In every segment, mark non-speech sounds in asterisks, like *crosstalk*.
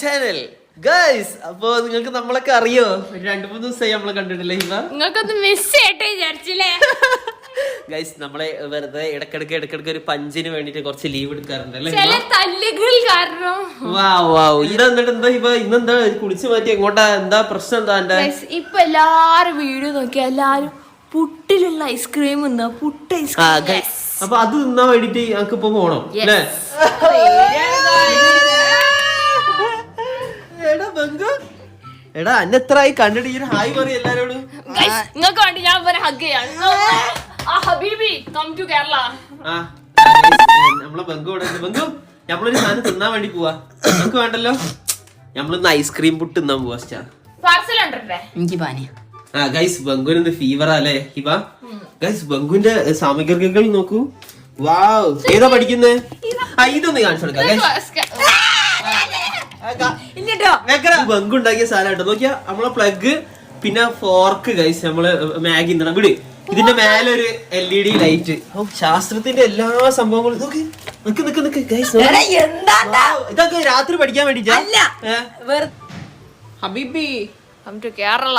Channel guys അപ്പൊ നിങ്ങൾക്ക് നമ്മളൊക്കെ അറിയോ? ഒരു രണ്ടു മൂന്ന് ദിവസമായി നമ്മളെ കണ്ടിട്ടില്ലേ നിങ്ങൾക്ക് നിങ്ങൾക്കൊന്ന് മിസ് ചെയ്യട്ടെ വിചാരിച്ചില്ലേ? *laughs* ഗൈസ് നമ്മളെ വെറുതെ ഇടക്കിടക്ക് ഇടക്കിടക്ക് ഒരു പഞ്ചിന് വേണ്ടിട്ട് കുറച്ച് ലീവ് എടുക്കാറുണ്ട് അല്ലേ ചില തല്ലുകൾ കാരണം. വാ വാ ഇത് എന്നിട്ട് എന്താ ഇന്നെന്താ കുളിച്ച് മാറ്റി എങ്ങോട്ടാ? എന്താ പ്രശ്നം എന്താ എന്റെ Guys, ഇപ്പൊ എല്ലാരും വീഡിയോ നോക്കി എല്ലാരും പുട്ടിലുള്ള ഐസ്ക്രീം തിന്നാ പുട്ട് ഐസ്ക്രീം ഗൈസ് അപ്പൊ അത് തിന്നാൻ വേണ്ടിട്ട് ഞങ്ങൾക്ക് ഇപ്പൊ പോണം. അല്ലേ? *laughs* എടാ ബംഗു എടാ ആയി കണ്ടിട്ട് ഈ ഒരു ഹായ് പറയും എല്ലാരോടും. നിങ്ങൾക്ക് വേണ്ടി ഞാൻ ഇവരെ ഹഗ് ചെയ്യാം. ആ ഹബീബി കം ടു കേരള ആ നമ്മളെ ബംഗു ഇവിടെ ഉണ്ട്. ബംഗു നമ്മളൊരു സാധനം തിന്നാൻ വേണ്ടി പോവാ. നമുക്ക് വേണ്ടല്ലോ? നമ്മളിന്ന് ഐസ്ക്രീം പുട്ട് തിന്നാൻ പോവാ സ്റ്റാ പാർസൽ ഉണ്ടേ എനിക്ക് പാനി. ആ ഗൈസ് ബംഗുവിന് ഫീവർ അല്ലേ ഹിബ? ഗൈസ് ബംഗുവിന്റെ സാമഗ്രികൾ നോക്കൂ. വാവ് ഏതാ പഠിക്കുന്നേ? ആ ഇതൊന്ന് കാണിച്ചു കൊടുക്കാം guys. ഇല്ലട്ടോ ഇത് ബംഗു ഉണ്ടാക്കിയ സാധനം നോക്കിയാ നമ്മളെ പ്ലഗ് പിന്നെ ഫോർക്ക് ഗൈസ് നമ്മൾ മാഗി ഇന്ന വിട്. ഇതിന്റെ മേലെ ഒരു എൽ ഇ ഡി ലൈറ്റ് ശാസ്ത്രത്തിന്റെ എല്ലാ സംഭവങ്ങളും. നോക്ക് നിക്ക് നിക്ക് നിക്ക് ഗൈസ് ഇതൊക്കെ രാത്രി പഠിക്കാൻ വേണ്ടിട്ടാ? ഹബീബി കേരള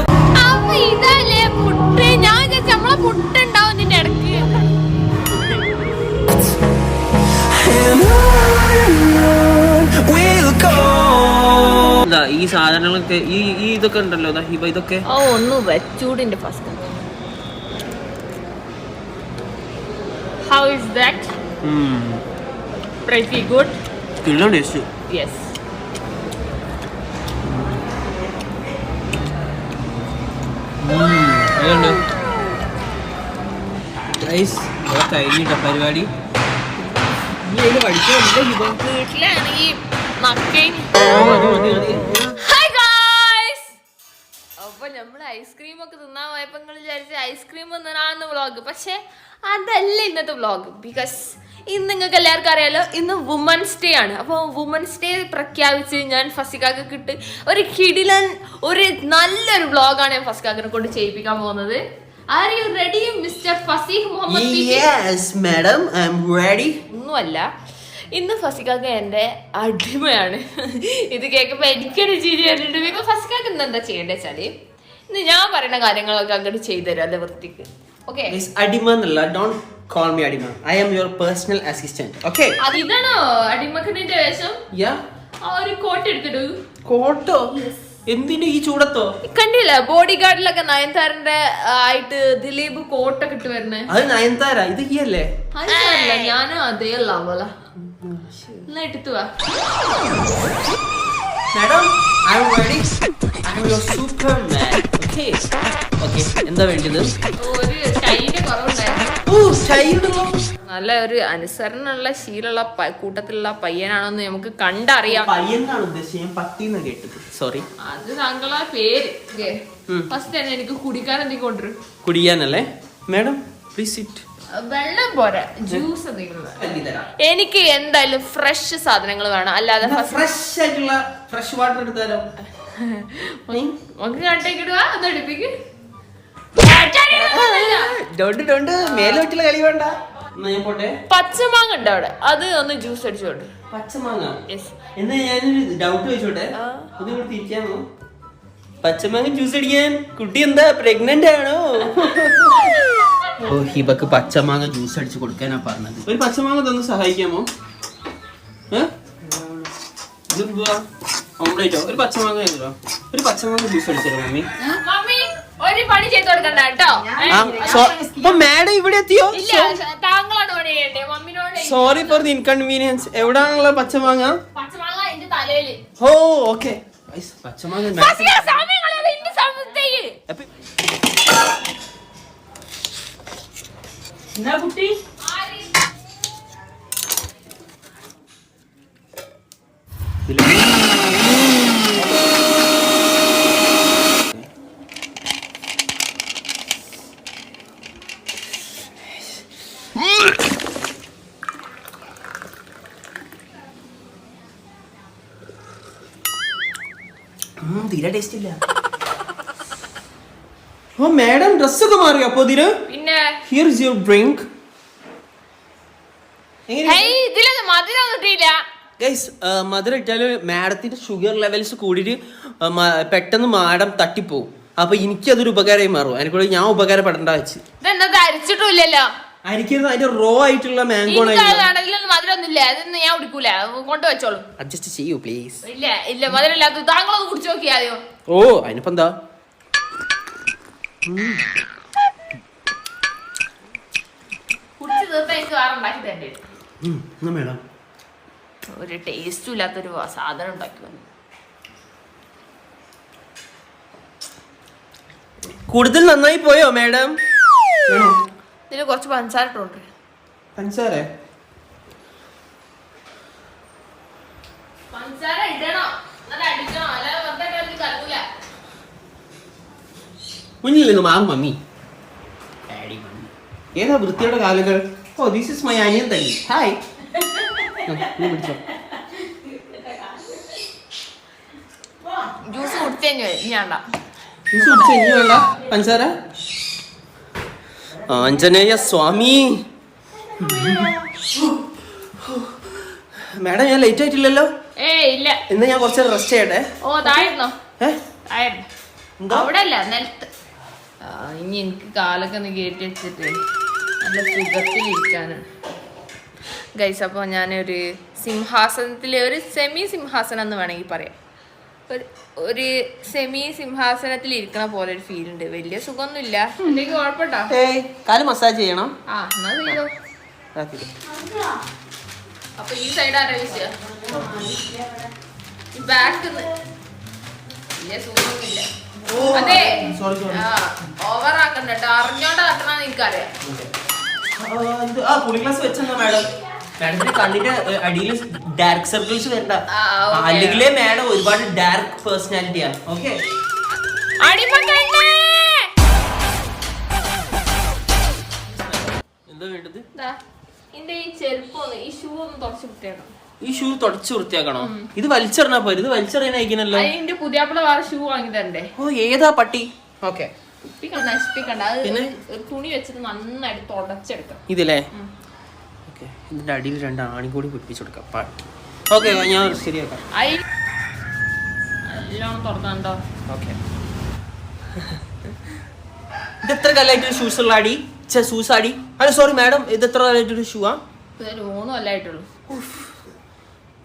എന്താ ഈ സാധനങ്ങളൊക്കെ ഈ ഈ ഇതൊക്കെ ഉണ്ടല്ലോ ഹിബ ഇതൊക്കെ? ഓ ഒന്ന് വെച്ചൂടിന്റെ first how is that pretty good കിള്ളോ taste yes അതുകൊണ്ട് ഗൈസ് കഴിഞ്ഞിട്ട പരിപാടി? വീട്ടിലാണെങ്കിൽ ഹായ് ഗായ്സ് അപ്പൊ നമ്മൾ ഐസ്ക്രീം ഒക്കെ തിന്നാൻ പോയപ്പോ നിങ്ങൾ വിചാരിച്ച ഐസ്ക്രീം തിന്നാന്ന് വ്ളോഗ് പക്ഷെ അതല്ല ഇന്നത്തെ വ്ളോഗ് ബിക്കോസ് ഇന്ന് നിങ്ങൾക്ക് എല്ലാവർക്കും അറിയാലോ ഇന്ന് വുമൻസ് ഡേ ആണ്. അപ്പോൾ വുമൻസ് ഡേ പ്രഖ്യാപിച്ച് ഞാൻ ഫസിക്കാക്ക് കിട്ട് ഒരു കിടിലൻ ഒരു നല്ലൊരു വ്ളോഗാണ് ഞാൻ ഫസിക്കാക്കിനെ കൊണ്ട് ചെയ്യിപ്പിക്കാൻ പോകുന്നത്. Are you ready mister Fasih Muhammad? Yes madam I am ready ഒന്നുമല്ല. ഇന്ന് ഫസിക്കാക്ക് എന്റെ അടിമയാണ്. ഇത് കേൾക്കുമ്പോൾ എനിക്കൊരു ചിരി വരുന്നുണ്ട് ബിക്കോസ് ഫസിക്കാക്ക് ഇന്ന് എന്താ ചെയ്യേണ്ടത് വെച്ചാൽ? ഇന്ന് ഞാൻ പറയുന്ന കാര്യങ്ങളൊക്കെ അങ്ങോട്ട് ചെയ്തു തരും അല്ലെ വൃത്തിക്ക്. ഓക്കെ അടിമ എന്നല്ല ഡോണ്ട് കോൾ മീ അടിമ. I am your personal assistant okay അത് ഇതാണോ? അടിമക്കണിന്റെ വേഷം? യാ ആ ഒരു കോട്ട് എടുത്തിട്ടു. കോട്ടോ? എന്തിനു ഈ ചൂടത്തോ? കണ്ടില്ല ബോഡി ഗാർഡിലൊക്കെ നയൻതാരന്റെ ആയിട്ട് ദിലീപ് കോട്ടൊക്കെ ഇട്ട് വരുന്നേ. അത് നയൻതാര ഇത് ഈ അല്ലേ? ഞാനും അതേ ലവല എന്നാ എടുത്തു വാ. Madam I am ready I am your superman okay okay എന്താ വേണ്ടത്? ഒരു കുറവുണ്ടായിരുന്നു. ഓ നല്ല ഒരു അനുസരണമുള്ള ശീലമുള്ള കൂട്ടത്തിലുള്ള പയ്യനാണെന്ന് നമുക്ക് കണ്ടറിയാം. പയ്യനാണ് ഉദ്ദേശിച്ചത്. ഞാൻ പട്ടിന്ന് കേട്ടത്. സോറി അത് താങ്കളെ പേര്. ഫസ്റ്റ് തന്നെ എനിക്ക് കുടിക്കാൻ എന്തെങ്കിലും കൊണ്ടുവരും. കുടിയാനല്ലേ? മാഡം പ്ലീസ് സിറ്റ് വെള്ളം പോരാ. ജ്യൂസ് എന്തെങ്കിലും എനിക്ക് എന്തായാലും ഫ്രഷ് സാധനങ്ങൾ വേണം. അല്ലാതെ ഫ്രഷ് ആയിട്ടുള്ള ഫ്രഷ് വാട്ടർ എടുത്താലോ? ഒന്ന് മേലോട്ടുള്ള കളി വേണ്ട. പച്ചമാങ്ങ ഉണ്ട് അവിടെ. അത് ഒന്ന് ജ്യൂസ് അടിച്ചോണ്ട്. പച്ചമാങ്ങ? എന്നാ ഞാനൊരു ഡൗട്ട് വെച്ചോട്ടെ തിരിക്കാമോ? പച്ചമാങ്ങ ജ്യൂസ് അടിക്കാൻ കുട്ടി എന്താ പ്രഗ്നന്റ് ആണോ? *laughs* ഓ ഹിബക്ക് പച്ചമാങ്ങ ജ്യൂസ് അടിച്ച് കൊടുക്കാനാണ് പറഞ്ഞത്. ഒരു പച്ചമാങ്ങ തന്ന് സഹായിക്കാമോ? ഓംലെറ്റോ ഒരു പച്ചമാങ്ങ ഒരു പച്ചമാങ്ങ ജ്യൂസ് അടിച്ചോ മമ്മി? മമ്മി ഒരു പണി ചെയ്ത് കൊടുക്കണ്ട കേട്ടോ. ഏ? ആ, സോ- മാഡം ഇവിടെ എത്തിയോ? ഇല്ല താങ്കളാണ് പണി ചെയ്യണ്ടേ. മമ്മിനോട് സോറി ഫോർ ദി ഇൻകൺവീനിയൻസ് എവിടാണുള്ള പച്ചമാങ്ങ? പച്ചമാങ്ങ എന്റെ തലയിൽ. ഓ ഓക്കെ പച്ചമാങ്ങ എന്നാ കുട്ടി? തീരെ ടേസ്റ്റ് ഇല്ല. ഓ മാഡം ഡ്രസ്സൊക്കെ മാറിയോ? അപ്പൊ ഇതിന്? പിന്നെ ഹിയർ ഇസ് യുവർ ഡ്രിങ്ക് ഇതിലൊന്നും മധുരം കിട്ടിയില്ല ഗൈസ് മധുരം ഇട്ടാൽ മാഡത്തിന്റെ ഷുഗർ ലെവൽസ് കൂടിയിട്ട് പെട്ടെന്ന് മാഡം തട്ടിപ്പോവും. അപ്പൊ എനിക്കതൊരു ഉപകാരമായി മാറും. അതിനെക്കൂടെ ഞാൻ ഉപകാരപ്പെടേണ്ട വെച്ച്. അരിച്ചിട്ടില്ലല്ലോ അരിക്കരുത് അതിന്റെ റോ ആയിട്ടുള്ള മാംഗോ ഞാൻ കുടിക്കൂല. കൊണ്ടുവച്ചോളൂ അഡ്ജസ്റ്റ് ചെയ്യൂ പ്ലീസ് ഇല്ല ഇല്ല മധുരം താങ്കളൊന്ന് കുടിച്ചു നോക്കിയാതെയോ ഓ അതിനിപ്പോ എന്താ? കുടിച്ച് തീർത്താ എനിക്ക് വേറെ ഉണ്ടാക്കി തരേണ്ടി? വരും എന്നാ മേഡം? ഒരു ടേസ്റ്റും ഇല്ലാത്തൊരു സാധനം ഉണ്ടാക്കി വന്നു കൂടുതൽ നന്നായി പോയോ മേഡം? ഇതിന് കുറച്ച് പഞ്ചസാര ഇട്ടുണ്ട് പഞ്ചസാരേ? പഞ്ചസാര ഇടണോ. നല്ല അടിക്കണോ. അല്ലാതെ വെറുതെ മാറും മമ്മി. ഏതാ വൃത്തിയുടെ കാലുകൾ? ഓ ദിസ് ഇസ് മൈ അനിയൻ തന്നെ ഹായ് പിടിച്ചോ. ജ്യൂസ് കുടിച്ചു കഴിഞ്ഞു ഞാൻ ജ്യൂസ് കുടിച്ച് ഇനി വേണ്ട. പഞ്ചസാര ആഞ്ജനേയ സ്വാമി. മാഡം ഞാൻ ലേറ്റ് ആയിട്ടില്ലല്ലോ. ഏ ഇല്ല. ഇന്ന് ഞാൻ കുറച്ച് റെസ്റ്റ് ചെയ്യട്ടെ. ഓ എന്താ? അവിടെ അല്ല നിലത്ത്. ആ, ഇനി എനിക്ക് കാലൊക്കെ ഒന്ന് കയറ്റി വെച്ചിട്ട് നല്ല സുഖത്തിൽ ഇരിക്കാനാണ് ഗൈസ് അപ്പോൾ ഞാനൊരു സിംഹാസനത്തിലെ ഒരു സെമി സിംഹാസനം എന്ന് വേണമെങ്കിൽ പറയാം. ഒരു ഒരു സെമി സിംഹാസനത്തിൽ ഇരിക്കണ പോലെ ഒരു ഫീൽ ഉണ്ട്. വലിയ സുഖമൊന്നുമില്ല. എന്തെങ്കിലും കുഴപ്പമുണ്ടോ കാൽ മസാജ് ചെയ്യണം. ആ എന്നാ ചെയ്തോ. ഇതാക്കിക്കോ. അപ്പൊ ഈ സൈഡ് ആരാ വിഷയ ബാക്ക് വലിയ സുഖമൊന്നുമില്ല. അതെ. Sorry sorry. ഓവർ ആക്കണ്ട കേട്ടോ അറിഞ്ഞോണ്ട് ആക്കണമെന്ന് എനിക്കറിയാം. ആ, കുളി ഗ്ലാസ് വെച്ചെന്നാ മാഡം മാഡത്തിന്റെ കണ്ണിന്റെ അടിയിൽ ഡാർക്ക് സർക്കിൾസ് വരണ്ട. okay. മാഡം ഒരുപാട് ഡാർക്ക് പേഴ്സണാലിറ്റിയാണ് ഓക്കെ! എന്താ വേണ്ടത്? ദാ, ഇന്റെ ഈ ചെരുപ്പൊന്ന് ഈ ഷൂ ഒന്ന് തുറച്ചു വിട്ടേക്കണം ഈ ഷൂ തുടച്ച് വൃത്തിയാക്കണോ? ഇത് വലിച്ചെറിഞ്ഞാ പോരെ ഇത് വലിച്ചെറിയാൻ പുതിയ അതിന്റെ പുതിയാപ്പിള വേറെ ഷൂ വാങ്ങി തരണ്ടേ? ഓ ഏതാ പട്ടി? ഓക്കെ. നശിപ്പിക്കണ്ട. അത് തുണി വെച്ചിട്ട് നന്നായിട്ട് തുടച്ചെടുക്കണം ഇതില്ലേ ഓക്കെ ഇതിന്റെ അടിയിൽ രണ്ട് ആണി കൂടി പിടിപ്പിച്ചെടുക്കാം പട്ടി ഓക്കെ ഞാൻ ശരിയാക്കാം. നല്ലോണം തുറന്നുണ്ടോ ഓക്കെ. ഇത് എത്ര കാലമായിട്ട് ഷൂസ് ഉള്ള അടി? ഷൂസ് അടി അല്ല സോറി മാഡം ഇത് എത്ര ഷൂ ആ? മൂന്നും അല്ലായിട്ടുള്ളൂ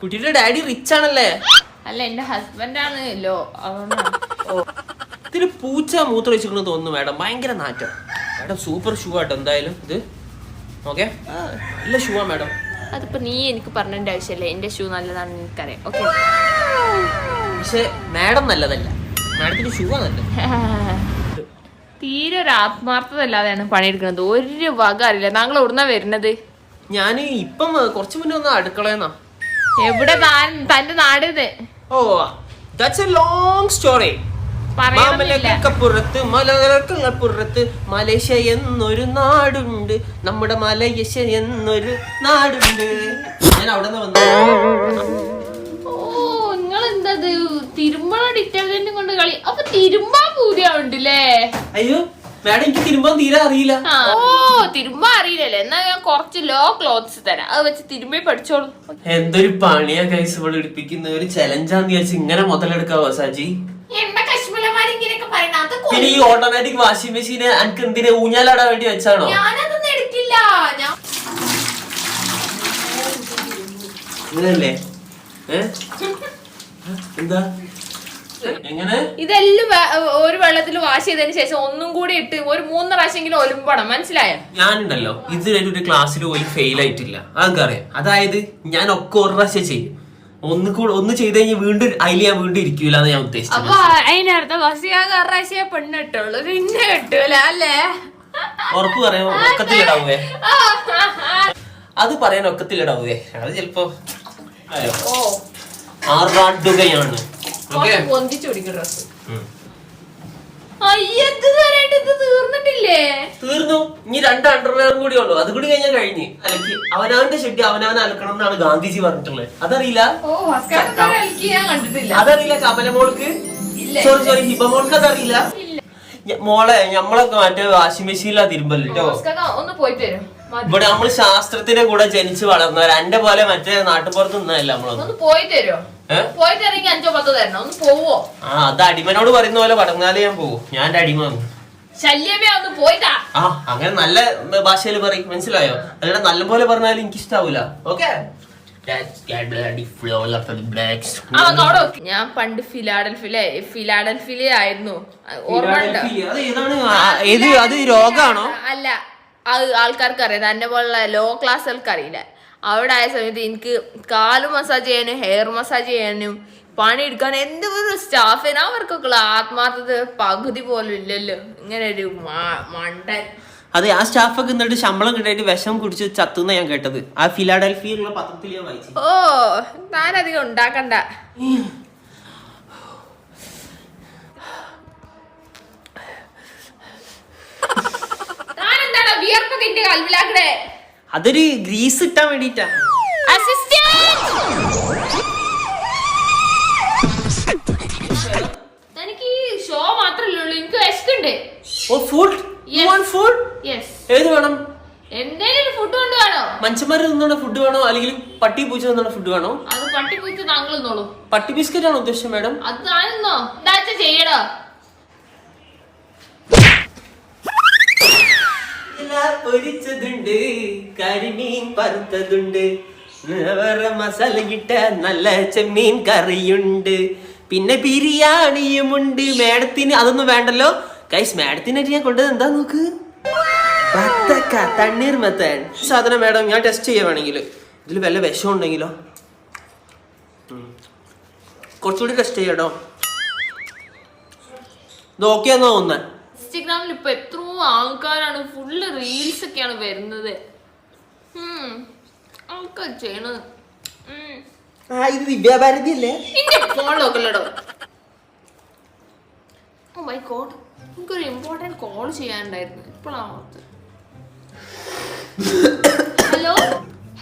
കുട്ടിയുടെ ഡാഡി റിച്ച് ആണല്ലേ? അല്ല എന്റെ ഹസ്ബൻഡ് ലോ അതുകൊണ്ടാണ് ഇതിന് പൂച്ച മൂത്ര വെച്ചിരിക്കണെന്ന് തോന്നുന്നു മാഡം. ഭയങ്കര നാറ്റം. മാഡം സൂപ്പർ ഷൂ ആട്ടോ എന്തായാലും ഇത്. ഓക്കെ? നല്ല ഷൂ ആ മാഡം. അതിപ്പോ നീ എനിക്ക് പറഞ്ഞതിന്റെ ആവശ്യമില്ല. എന്റെ ഷൂ നല്ലതാണെന്ന് എനിക്കറിയാം. ഓക്കെ? പക്ഷെ മാഡം നല്ലതല്ല. മാഡത്തിന്റെ ഷൂ നല്ലത്. തീരെ ഒരു ആത്മാർത്ഥത അല്ലാതെയാണ് പണിയെടുക്കുന്നത്. ഒരു വക അറിയില്ല. താങ്കൾ എവിടുന്നാ വരുന്നത്? ഞാൻ ഇപ്പം കുറച്ച് മുന്നേ ഒന്ന് അടുക്കളയെന്നാ എവിടെ തന്റെ നാടിന്ന് oh that's a long story മാമലകൾക്കപ്പുറത്ത് മലകൾക്കപ്പുറത്ത് മലേഷ്യ എന്നൊരു നാടുണ്ട്. നമ്മുടെ മലേഷ്യ എന്നൊരു നാടുണ്ട്. ഞാൻ അവിടെ നിന്ന് വന്നു. ഓ നിങ്ങൾ എന്തത് തിരുമ്പള ഡിറ്റർജന്റ് കൊണ്ട് കളി. അപ്പൊ തിരുമ്പാ പൂതിയാവുണ്ടല്ലേ അയ്യോ മാഡം എനിക്ക് തിരുമ്പാൻ തീരെ അറിയില്ല. ഓ തിരുമ്പാ അറിയില്ലല്ലേ. എന്നാ ഞാൻ കുറച്ച് ലോ ക്ലോത്ത്സ് തരാം. അത് വെച്ച് തിരുമ്പി പഠിച്ചോളൂ. എന്തൊരു പണിയാ കൈസ് ഇവിടെ എടുപ്പിക്കുന്ന ഒരു ചലഞ്ചാന്ന് വിചാരിച്ച് ഇങ്ങനെ മുതലെടുക്കാവോ സജി? എണ്ണ കശ്മീരമാരി ഇങ്ങനെയൊക്കെ പറയണ? അത് കൊ- പിന്നെ ഈ ഓട്ടോമാറ്റിക് വാഷിംഗ് മെഷീന് എനിക്ക് എന്തിനാ ഊഞ്ഞാലാടാൻ വേണ്ടി വെച്ചാണോ? ഞാനതൊന്നും എടുക്കില്ല. ഞാൻ ഇതല്ലേ ഏ? എന്താ? എങ്ങനെ? ഇതെല്ലാം ഒരു വെള്ളത്തിൽ വാഷ് ചെയ്തതിന് ശേഷം ഒന്നും കൂടി ഇട്ട് ഒരു മൂന്ന് പ്രാവശ്യമെങ്കിലും ഒലുമ്പണം. മനസ്സിലായോ? ഞാനുണ്ടല്ലോ. ഇത് ഒരു ക്ലാസ്സിൽ പോലും ഫെയിൽ ആയിട്ടില്ല. അതൊക്കെ അറിയാം അതായത് ഞാൻ ഒക്കെ ഒരു പ്രാവശ്യം ചെയ്യും. ഒന്ന് കൂടെ ഒന്ന് ചെയ്ത് കഴിഞ്ഞാൽ വീണ്ടും അതിൽ ഞാൻ വീണ്ടും ഇരിക്കൂല എന്ന് ഞാൻ അപ്പൊ അതിനർത്ഥം പെണ്ണ് കിട്ടുള്ളൂ പിന്നെ കിട്ടൂല അല്ലേ? ഉറപ്പ് ഒക്കത്തിലിടാവേ *laughs* അത് പറയാൻ ഒക്കത്തിലിടാവേ അത് ചിലപ്പോ ആറാടുകയാണ് പൊന്തിച്ചു പിടിക്കും ഡ്രസ് അയ്യത് വരായിട്ട് ഇത് തീർന്നിട്ടില്ലേ? തീർന്നു. ഇനി രണ്ട് അണ്ടർവെയറും കൂടി ഉള്ളു. അത് കൂടി കഴിഞ്ഞാൽ കഴിഞ്ഞ്. അലക്കി. അവനാന്റെ ഷെഡ് അവനാൻ അലക്കണം എന്നാണ് ഗാന്ധിജി പറഞ്ഞിട്ടുള്ളത്. അതറിയില്ല? അതറിയില്ല കമലമോൾക്ക്. സോറി സോറി ഹിബമോൾക്ക് അതറിയില്ല? ഞ- മോളെ ഞമ്മളൊക്കെ മറ്റേ വാഷിംഗ് മെഷീനിലാ തിരുമ്പല്ലോ ഒന്ന് പോയിട്ട് വരും. ഇവിടെ നമ്മൾ ശാസ്ത്രത്തിന്റെ കൂടെ ജനിച്ചു വളർന്നവർ എന്റെ പോലെ മറ്റേ നാട്ടുപുറത്ത് നിന്നല്ല നമ്മളൊന്നും. ഒന്ന് തരുമോ? പോയിട്ട് ഇറങ്ങി അഞ്ചോ പത്തോ തരണം. ഒന്ന് പോവോ. ആ അത് അടിമനോട് പറയുന്ന പോലെ പറഞ്ഞാലേ ഞാൻ പോകും ഞാൻ എന്റെ അടിമ. ശല്യമേ ഒന്ന് പോയിട്ടാ ആ അങ്ങനെ നല്ല ഭാഷയിൽ പറയും. മനസ്സിലായോ? അല്ലാതെ നല്ല പോലെ പറഞ്ഞാലും എനിക്ക് ഇഷ്ടാവൂല ഓക്കെ. ഞാൻ പണ്ട് ഫിലാഡൽഫിലെ ഫിലാഡൽഫിലെ ആയിരുന്നു. ഓർമ്മയുണ്ടോ അത് ഏതാണ്? ആ, അത് രോഗാണോ? അല്ല അത് ആൾക്കാർക്ക് അറിയാം എന്നെ പോലുള്ള ലോ ക്ലാസ് ആൾക്കാർ അറിയില്ല അവിടെ ആയ സമയത്ത് എനിക്ക് കാൽ മസാജ് ചെയ്യാനും ഹെയർ മസാജ് ചെയ്യാനും പണിയെടുക്കാൻ എന്ത് ഒരു സ്റ്റാഫിന് അവർക്കൊക്കെ ആത്മാർത്ഥത പകുതി പോലും ഇല്ലല്ലോ. ഇങ്ങനെ ഒരു മണ്ടൻ. അതെ ആ സ്റ്റാഫൊക്കെ എന്നിട്ട് ശമ്പളം കിട്ടിയിട്ട് വിഷം കുടിച്ച് ചത്തുന്ന ഞാൻ കേട്ടത്. ആ ഫിലാഡൽഫിയുള്ള പത്രത്തിൽ ഞാൻ വായിച്ചു. ഓ താനധികം ഉണ്ടാക്കണ്ട. താനെന്താടാ വിയർപ്പൊക്കെ എന്റെ കൽവിലാക്കടേ അതൊരു ഗ്രീസ് ഇട്ടാൻ വേണ്ടിട്ടാ തനിക്ക് ഈ ഷോ മാത്രല്ലേ ഉള്ളൂ? എനിക്ക് വിശക്കുണ്ട്. Oh food Yes. Food yes ഏത് വേണം? എന്തേലും ഫുഡ് മനുഷ്യന്മാർ ഫുഡ് വേണോ? അല്ലെങ്കിൽ പട്ടി പൂച്ച ഫുഡ് വേണോ? അത് പട്ടി പൂച്ച താങ്കൾ നിന്നോളൂ പട്ടി ബിസ്ക്കറ്റ് ആണോ മാഡം അത് താനെന്നോ ചെയ്യടോ. പൊരിച്ചതുണ്ട്. കരിമീൻ പറുത്തതുണ്ട് വേറെ മസാല കിട്ട നല്ല ചെമ്മീൻ കറിയുണ്ട്. പിന്നെ ബിരിയാണിയുമുണ്ട് മേഡത്തിന് അതൊന്നും വേണ്ടല്ലോ. കൈസ് മേഡത്തിനായിട്ട് ഞാൻ കൊണ്ടത് എന്താ നോക്ക്? ബത്തക്ക തണ്ണീർ മെത്തൻ. സാധനം മാഡം ഞാൻ ടെസ്റ്റ് ചെയ്യാൻ വേണമെങ്കിൽ ഇതിൽ വല്ല വിഷം ഉണ്ടെങ്കിലോ. കുറച്ചുകൂടി ടെസ്റ്റ് ചെയ്യാട്ടോ. ഇത് ഓക്കെ തോന്നുന്നത് ഇൻസ്റ്റഗ്രാമിൽ ഇപ്പൊ എത്രയോ ആൾക്കാരാണ് ഫുള്ള് റീൽസ് ഒക്കെയാണ് വരുന്നത്. ചെയ്യണത്. ഇത് ദിവ്യാഭാരതി അല്ലേ? ഇന്റെ നോക്കല്ലടോ ഓ മൈ ഗോഡ് എനിക്കൊരു കോൾ ചെയ്യാനുണ്ടായിരുന്നു. ഇപ്പോഴാണ് ഓർത്ത് ഹലോ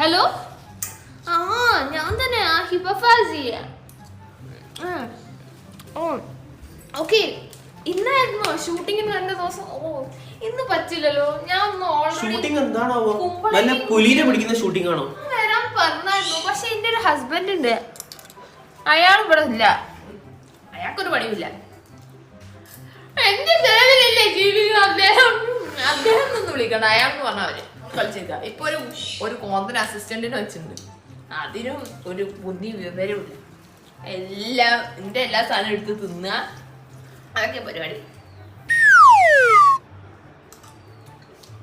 ഹലോ ആ ഞാൻ തന്നെ ആ ഹിബഫാസിയ ഓ ഓക്കെ ഇന്നായിരുന്നോ ഷൂട്ടിങ്ങിന് നല്ല ദിവസം. ഓ ഇന്ന് പറ്റില്ലല്ലോ. ഞാൻ ഒന്ന് ഓൾറെഡി ഷൂട്ടിംഗ് എന്താണാവോ? വല്ല പുലിനെ പിടിക്കുന്ന ഷൂട്ടിംഗ് ആണോ? വരാൻ പറഞ്ഞായിരുന്നു. പക്ഷെ എന്റെ ഒരു ഹസ്ബൻഡ് ഉണ്ട്. അയാൾ ഇവിടെ ഇല്ല. അയാൾക്കൊരു പണിയില്ല എന്റെ സേവനല്ലേ ജീവിക്കുന്ന അദ്ദേഹം അദ്ദേഹം ഒന്ന് വിളിക്കണ്ട അയാൾ എന്ന് പറഞ്ഞവര് കളിച്ചേക്ക. ഇപ്പൊ ഒരു ഒരു കോന്തൻ അസിസ്റ്റന്റിനെ വെച്ചിട്ടുണ്ട്. അതിനും ഒരു ബുദ്ധി വിവരമില്ല എല്ലാം എന്റെ എല്ലാ സാധനം എടുത്ത് തിന്നുക അതൊക്കെ പരിപാടി.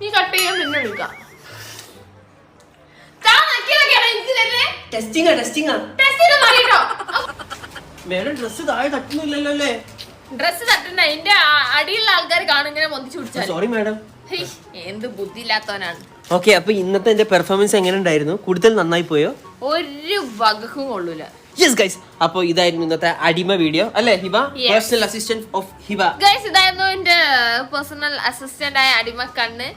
നീ കട്ട് ചെയ്യാൻ പിന്നെ വിളിക്കാം. താൻ നക്കിയതൊക്കെയാണോ എനിക്ക് തന്നെ ടെസ്റ്റിംഗാ ടെസ്റ്റിംഗാ ടെസ്റ്റ് ചെയ്ത് മാറിട്ടോ മേഡം ഡ്രസ് താഴെ തട്ടുന്നില്ലല്ലോ അല്ലേ? ഡ്രസ് തട്ടണ്ട അതിന്റെ ആ- അടിയിലുള്ള ആൾക്കാർ പിടിച്ചാൽ സോറി മേഡം. എന്ത് ബുദ്ധിയില്ലാത്തവനാണ്. ഓക്കെ അപ്പൊ ഇന്നത്തെ എന്റെ പെർഫോമൻസ് എങ്ങനെ ഉണ്ടായിരുന്നു? കൂടുതൽ നന്നായി പോയോ? ഒരു വകക്കും കൊള്ളൂല. യെസ് ഗൈസ് അപ്പൊ ഇതായിരുന്നു ഇന്നത്തെ അടിമ വീഡിയോ അല്ലേ Hiba. Personal assistant of Hiba. Guys ഇതായിരുന്നു എന്റെ പേഴ്സണൽ അസിസ്റ്റന്റ് ആയ അടിമ കണ്ണ്.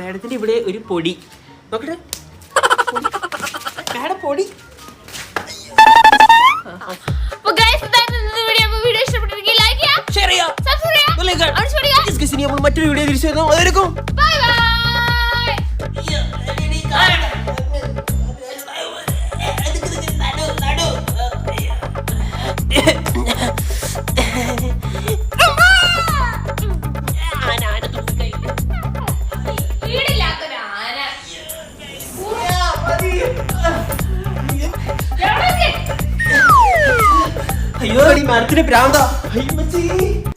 മേഡത്തിന്റെ ഇവിടെ ഒരു പൊടി. നോക്കട്ടെ. മാഡം പൊടി. അപ്പൊ ഗൈസ് ഇതായിരുന്നു ഇന്നത്തെ വീഡിയോ വീഡിയോ ഇഷ്ടപ്പെട്ടെങ്കിൽ ലൈക്ക് ചെയ്യുക ഷെയർ ചെയ്യുക സബ്സ്ക്രൈബ് ചെയ്യുക ബെല്ലൈക്കൺ. അടിച്ചു പിടിക്കാം Yes, guys, ഇനി നമ്മൾ മറ്റൊരു വീഡിയോ തിരിച്ചു വരുന്നു അതുവരെക്കും ബൈ ബൈ അടി മരത്തിന് മച്ചി.